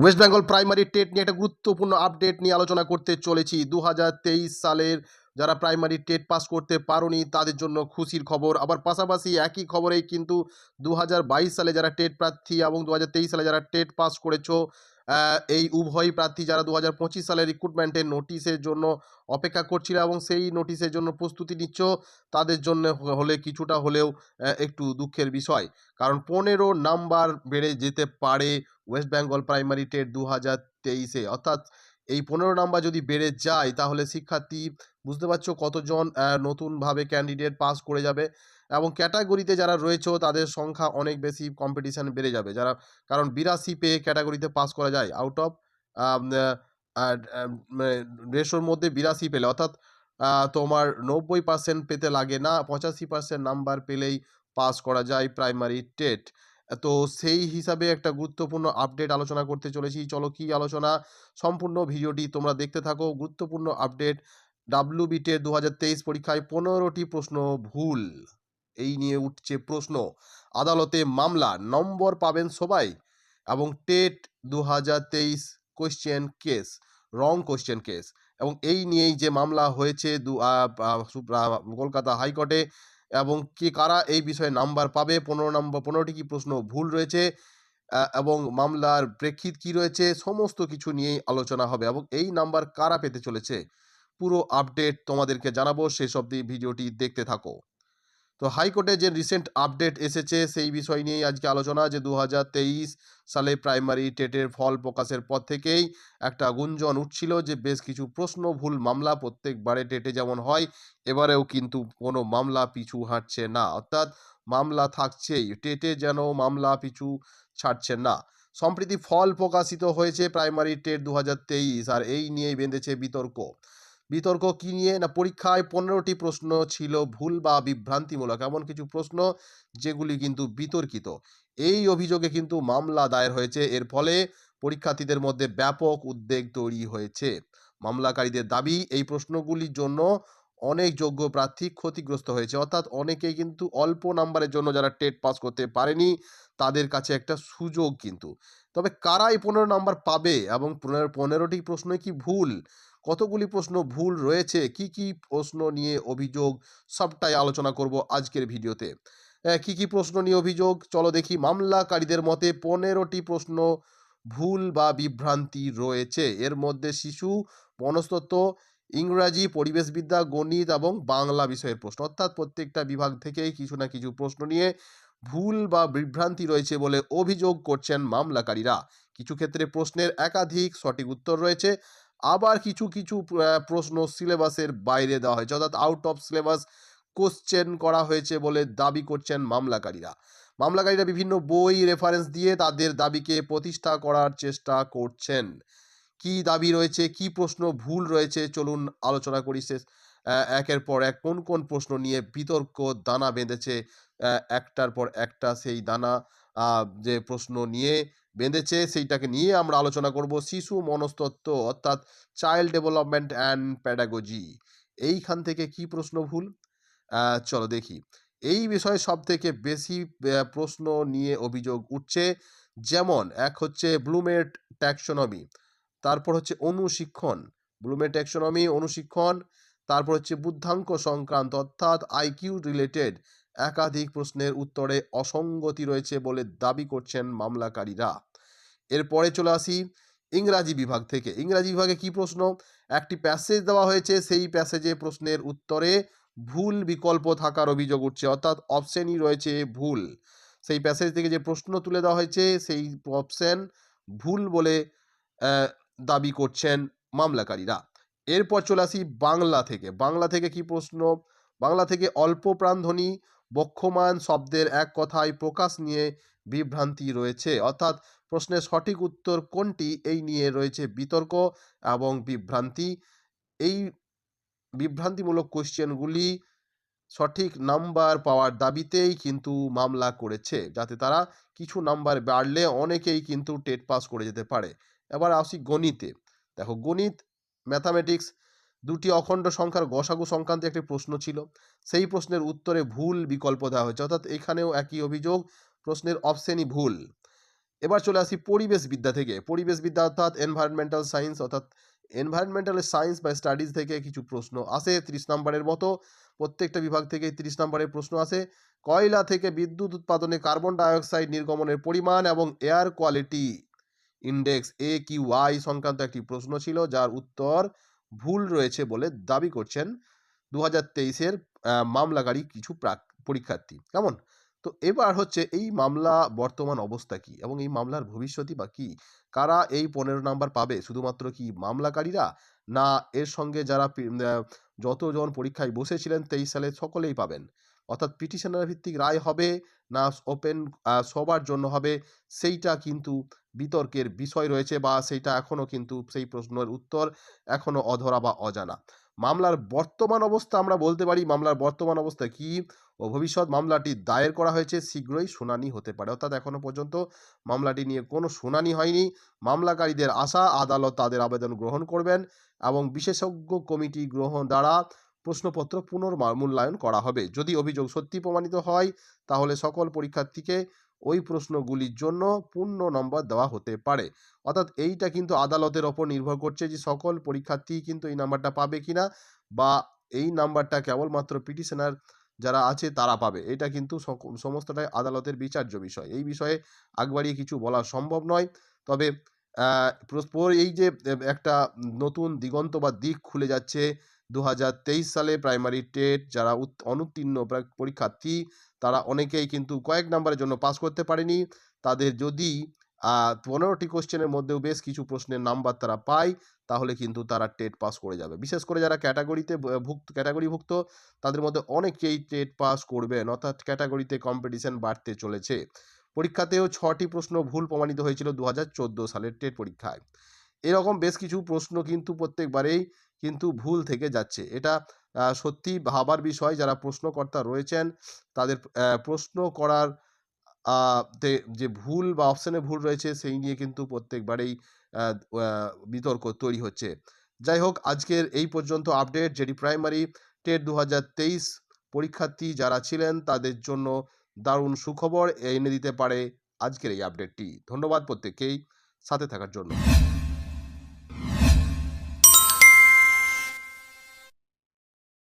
West Bengal primary TET নিয়ে একটা গুরুত্বপূর্ণ আপডেট নিয়ে আলোচনা করতে চলেছি। দু হাজার তেইশ সালের যারা প্রাইমারি টেট পাস করতে পারোনি, তাদের জন্য খুশির খবর। আবার পাশাপাশি একই খবরেই কিন্তু দু হাজার বাইশ সালে যারা টেট প্রার্থী এবং দু হাজার তেইশ সালে যারা টেট পাস করেছ এই উভয় প্রার্থী যারা দু হাজার পঁচিশ সালের রিক্রুটমেন্টের নোটিশের জন্য অপেক্ষা করছিল এবং সেই নোটিশের জন্য প্রস্তুতি নিচ্ছ, তাদের জন্য হলে কিছুটা হলেও একটু দুঃখের বিষয়। কারণ পনেরো নাম্বার বেড়ে যেতে পারে ওয়েস্ট বেঙ্গল প্রাইমারি টেট দু হাজার তেইশে। অর্থাৎ এই পনেরো নাম্বার যদি বেড়ে যায়, তাহলে শিক্ষার্থী বুঝতে পারছ কতজন নতুনভাবে ক্যান্ডিডেট পাস করে যাবে এবং ক্যাটাগরিতে যারা রয়েছে, তাদের সংখ্যা অনেক বেশি কম্পিটিশন বেড়ে যাবে। যারা, কারণ বিরাশি পেয়ে ক্যাটাগরিতে পাস করা যায় আউট অফ রেশোর মধ্যে বিরাশি পেলে। অর্থাৎ তোমার নব্বই পার্সেন্ট পেতে লাগে না, পঁচাশি পার্সেন্ট নাম্বার পেলেই পাস করা যায় প্রাইমারি টেট তো সেই হিসাবে একটা গুরুত্বপূর্ণ আপডেট আলোচনা করতে চলেছি। চলো কি আলোচনা? সম্পূর্ণ ভিডিওটি তোমরা দেখতে থাকো। গুরুত্বপূর্ণ আপডেট ডাব্লিউ বিটের দু হাজার তেইশ পরীক্ষায় পনেরোটি প্রশ্ন ভুল। এই নিয়ে উঠছে প্রশ্ন। আদালতে মামলা, নম্বর পাবেন সবাই? এবং টেট দু হাজার তেইশ question case wrong question case এবং এই নিয়েই যে মামলা হয়েছে দু কলকাতা হাইকোর্টে এবং কে কারা এই বিষয়ে নাম্বার পাবে? পনেরো নম্বর, পনেরোটি কি প্রশ্ন ভুল রয়েছে? এবং মামলার প্রেক্ষিত কি রয়েছে? সমস্ত কিছু নিয়েই আলোচনা হবে। এবং এই নাম্বার কারা পেতে চলেছে? পুরো আপডেট তোমাদেরকে জানাব। শেষ দিয়ে ভিডিওটি দেখতে থাকো। তো হাইকোর্টে যে রিসেন্ট আপডেট এসেছে সেই বিষয় নিয়েই আজকে আলোচনা যে দু হাজার তেইশ সালে প্রাইমারি টেটের ফল প্রকাশের পর থেকেই একটা গুঞ্জন উঠছিল যে বেশ কিছু প্রশ্ন ভুল মামলা প্রত্যেকবারে টেটে যেমন হয়, এবারেও কিন্তু কোনো মামলা পিছু হাঁটছে না। অর্থাৎ মামলা থাকছেই টেটে যেন মামলা পিছু ছাড়ছে না। সম্প্রতি ফল প্রকাশিত হয়েছে প্রাইমারি টেট দু হাজার তেইশ, আর এই নিয়েই বেঁধেছে বিতর্ক। বিতর্ক কি নিয়ে? না, পরীক্ষায় পনেরোটি প্রশ্ন ছিল, ভুল বা বিভ্রান্তিমূলক, এমন কিছু প্রশ্ন যেগুলি কিন্তু বিতর্কিত। এই অভিযোগে কিন্তু মামলা দায়ের হয়েছে। এর ফলে পরীক্ষার্থীদের মধ্যে ব্যাপক উদ্বেগ তৈরি হয়েছে। মামলাকারীদের দাবি, এই প্রশ্নগুলির জন্য অনেক যোগ্য প্রার্থী ক্ষতিগ্রস্ত হয়েছে। অর্থাৎ অনেকেই কিন্তু অল্প নাম্বারের জন্য যারা টেট পাস করতে পারেনি, তাদের কাছে একটা সুযোগ কিন্তু। তবে কারাই পনেরো নাম্বার পাবে এবং পনেরো, পনেরোটি প্রশ্নই কি ভুল? কতগুলি প্রশ্ন ভুল রয়েছে? কি কি প্রশ্ন নিয়ে অভিযোগ? সবটাই আলোচনা করব আজকের ভিডিওতে। কি কি প্রশ্ন নিয়ে অভিযোগ? চলো দেখি। মামলাকারীদের মতে পনেরোটি প্রশ্ন ভুল বা বিভ্রান্তি রয়েছে। এর মধ্যে শিশু, মনস্তত্ত্ব, ইংরাজি, পরিবেশবিদ্যা, গণিত এবং বাংলা বিষয়ের প্রশ্ন। অর্থাৎ প্রত্যেকটা বিভাগ থেকেই কিছু না কিছু প্রশ্ন নিয়ে ভুল বা বিভ্রান্তি রয়েছে বলে অভিযোগ করছেন মামলাকারীরা। কিছু ক্ষেত্রে প্রশ্নের একাধিক সঠিক উত্তর রয়েছে। আবার কিছু কিছু প্রশ্ন সিলেবাসের বাইরে দেওয়া হয়েছে। অর্থাৎ আউট অফ সিলেবাস কোশ্চেন করা হয়েছে বলে দাবি করছেন মামলাকারীরা। মামলাকারীরা বিভিন্ন বই রেফারেন্স দিয়ে তাদের দাবিকে প্রতিষ্ঠা করার চেষ্টা করছেন। কি দাবি রয়েছে, কি প্রশ্ন ভুল রয়েছে, চলুন আলোচনা করি শেষ একের পর এক। কোন কোন প্রশ্ন নিয়ে বিতর্ক দানা বেঁধেছে একটার পর একটা সেই দানা যে প্রশ্ন নিয়ে বেঁধেছে, সেইটাকে নিয়ে আমরা আলোচনা করব শিশু মনস্তত্ত্ব অর্থাৎ চাইল্ড ডেভেলপমেন্ট অ্যান্ড প্যাডাগজি এইখান থেকে কি প্রশ্ন ভুল? চলো দেখি। এই বিষয়ে সব থেকে বেশি প্রশ্ন নিয়ে অভিযোগ উঠছে, যেমন এক হচ্ছে ব্লুমেট ট্যাক্সোনমি তারপর হচ্ছে অনুশিক্ষণ। ব্লুমেট ট্যাক্সোনমি অনুশিক্ষণ, তারপর হচ্ছে বুদ্ধাঙ্ক সংক্রান্ত অর্থাৎ আইকিউ রিলেটেড একাধিক প্রশ্নের উত্তরে অসঙ্গতি রয়েছে বলে দাবি করছেন মামলাকারীরা। এরপরে চলে আসি ইংরাজি বিভাগ থেকে। ইংরাজি বিভাগে কি প্রশ্ন? একটি প্যাসেজ দেওয়া হয়েছে, সেই প্যাসেজে প্রশ্নের উত্তরে ভুল বিকল্প থাকার অভিযোগ উঠছে, অর্থাৎ অপশনই রয়েছে ভুল। সেই প্যাসেজ থেকে যে প্রশ্ন তুলে দেওয়া হয়েছে, সেই অপশন ভুল বলে দাবি করছেন মামলাকারীরা। এরপর চলে আসি বাংলা থেকে। বাংলা থেকে কি প্রশ্ন? বাংলা থেকে অল্প প্রাণধ্বনি বক্ষমান শব্দের এক কথায় প্রকাশ নিয়ে বিভ্রান্তি রয়েছে। অর্থাৎ প্রশ্নের সঠিক উত্তর কোনটি এই নিয়ে রয়েছে বিতর্ক এবং বিভ্রান্তি। এই বিভ্রান্তিমূলক কোশ্চেনগুলি সঠিক নাম্বার পাওয়ার দাবিতেই কিন্তু মামলা করেছে, যাতে তারা কিছু নাম্বার বাড়লে অনেকেই কিন্তু টেট পাস করে যেতে পারে। এবার আসি গণিতে। দেখো গণিত, ম্যাথামেটিক্স দুটি অখণ্ড সংখ্যার গসাগু সংক্রান্ত একটি প্রশ্ন ছিল। সেই প্রশ্নের উত্তরে ভুল বিকল্প দেওয়া হয়েছে, অর্থাৎ এখানেও একই অভিযোগ, প্রশ্নের অপশনই ভুল। এবার চলে আসি পরিবেশবিদ্যা থেকে। পরিবেশ বিদ্যা অর্থাৎ এনভায়রনমেন্টাল সায়েন্স অর্থাৎ এনভায়রনমেন্টাল সায়েন্স বা স্টাডিজ থেকে কিছু প্রশ্ন আসে ত্রিশ নম্বরের মতো। প্রত্যেকটা বিভাগ থেকে ত্রিশ নম্বরের প্রশ্ন আসে। কয়লা থেকে বিদ্যুৎ উৎপাদনে কার্বন ডাইঅক্সাইড নির্গমনের পরিমাণ এবং air quality index A Q I সংক্রান্ত একটি প্রশ্ন ছিল, যার উত্তর ভুল রয়েছে বলে দাবি করছেন দু হাজার তেইশের মামলাকারী কিছু প্রাক, পরীক্ষার্থী। কেমন? তো এবার হচ্ছে এই মামলা বর্তমান অবস্থা কি এবং এই মামলার ভবিষ্যৎই বা কি? কারা এই পনেরো নাম্বার পাবে? শুধুমাত্র কি মামলাকারীরা? না, এর সঙ্গে যারা যতজন পরীক্ষায় বসেছিলেন তেইশ সালে সকলেই পাবেন। অর্থাৎ পিটিশনার ভিত্তিক রায় হবে না ওপেন সবার জন্য হবে, সেইটা কিন্তু বিতর্কের বিষয় রয়েছে বা সেইটা এখনও কিন্তু সেই প্রশ্নের উত্তর এখনও অধরা বা অজানা। মামলার বর্তমান অবস্থা আমরা বলতে পারি, মামলার বর্তমান অবস্থা কি ও ভবিষ্যৎ মামলাটি দায়ের করা হয়েছে শীঘ্রই শুনানি হতে পারে। অর্থাৎ এখনও পর্যন্ত মামলাটি নিয়ে কোনো শুনানি হয়নি। মামলাকারীদের আশা, আদালত তাদের আবেদন গ্রহণ করবেন এবং বিশেষজ্ঞ কমিটি গ্রহণ দ্বারা প্রশ্নপত্র পুনর্মূল্যায়ন করা হবে। যদি অভিযোগ সত্যি প্রমাণিত হয়, তাহলে সকল পরীক্ষার্থীকে ওই প্রশ্নগুলির জন্য পূর্ণ নম্বর দেওয়া হতে পারে। অর্থাৎ এইটা কিন্তু আদালতের ওপর নির্ভর করছে যে সকল পরীক্ষার্থী কিন্তু এই নাম্বারটা পাবে কিনা বা এই নাম্বারটা কেবলমাত্র পিটিশনার যারা আছে তারা পাবে। এটা কিন্তু সমস্তটাই আদালতের বিচার্য বিষয়। এই বিষয়ে আগবাড়িয়ে কিছু বলা সম্ভব নয়। তবে এই যে একটা নতুন দিগন্ত বা দিক খুলে যাচ্ছে দু হাজার তেইশ সালে প্রাইমারি টেট যারা অনুত্তীর্ণ প্রা- পরীক্ষার্থী, তারা অনেকেই কিন্তু কয়েক নাম্বারের জন্য পাস করতে পারেনি। তাদের যদি পনেরোটি কোশ্চেনের মধ্যেও বেশ কিছু প্রশ্নের নাম্বার তারা পায়, তাহলে কিন্তু তারা টেট পাস করে যাবে। বিশেষ করে যারা ক্যাটাগরিতে ভুক্ত ক্যাটাগরিভুক্ত তাদের মধ্যে অনেকেই টেট পাস করবেন, অর্থাৎ ক্যাটাগরিতে কম্পিটিশন বাড়তে চলেছে। পরীক্ষাতেও ছটি প্রশ্ন ভুল প্রমাণিত হয়েছিল দু হাজার চোদ্দ সালের টেট পরীক্ষায়। এরকম বেশ কিছু প্রশ্ন কিন্তু প্রত্যেকবারেই কিন্তু ভুল থেকে যাচ্ছে। এটা সত্যি ভাবার বিষয় যারা প্রশ্নকর্তা রয়েছেন, তাদের প্রশ্ন করার যে ভুল বা অপশানে ভুল রয়েছে, সেই নিয়ে কিন্তু প্রত্যেকবারেই বিতর্ক তৈরি হচ্ছে। যাই হোক, আজকের এই পর্যন্ত আপডেট। যেটি প্রাইমারি টেট দু হাজার তেইশ পরীক্ষার্থী যারা ছিলেন, তাদের জন্য দারুণ সুখবর। এনে দিতে পারে আজকের এই আপডেটটি। ধন্যবাদ প্রত্যেককেই। সাথে থাকার জন্য।